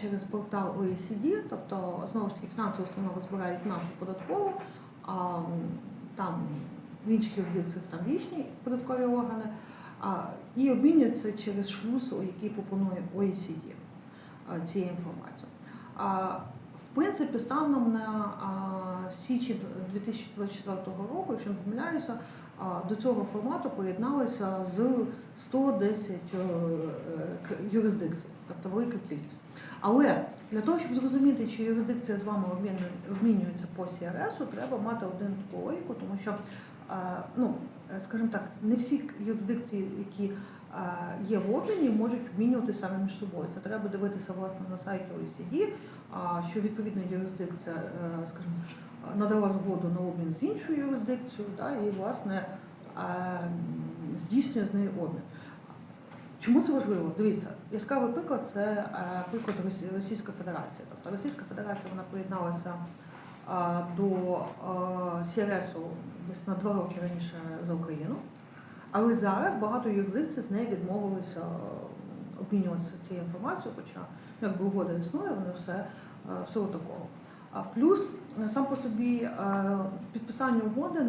через портал OECD, тобто знову ж таки фінансові установи збирають нашу податкову, а там в інших юрисдикціях там річні податкові органи, а, і обмінюються через шлюз, який пропонує OECD цією інформацією. В принципі, станом на січень 2024 року, якщо не помиляюся, до цього формату приєдналися з 110 е, е, юрисдикцій, тобто велика кількість. Але для того, щоб зрозуміти, чи юрисдикція з вами обмінюється по CRS, треба мати один таку логіку, тому що, е, ну, е, скажімо так, не всі юрисдикції, які е, є в обміні, можуть обмінювати саме між собою. Це треба дивитися власне на сайті OECD, що відповідна юрисдикція, скажімо, надала згоду на обмін з іншою юрисдикцією, да, і власне здійснює з нею обмін. Чому це важливо? Дивіться, яскравий приклад це е, приклад Російської Федерації. Тобто Російська Федерація вона приєдналася до СРСу десь на два роки раніше за Україну. Але зараз багато юрисдикцій з неї відмовилися е, обмінюватися цією інформацією, хоча якби угода існує, вони все, е, все такого. А плюс сам по собі підписання угоди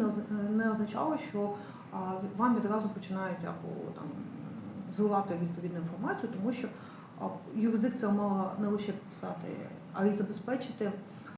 не означало, що вам відразу починають або там зливати відповідну інформацію, тому що юрисдикція мала не лише писати, а й забезпечити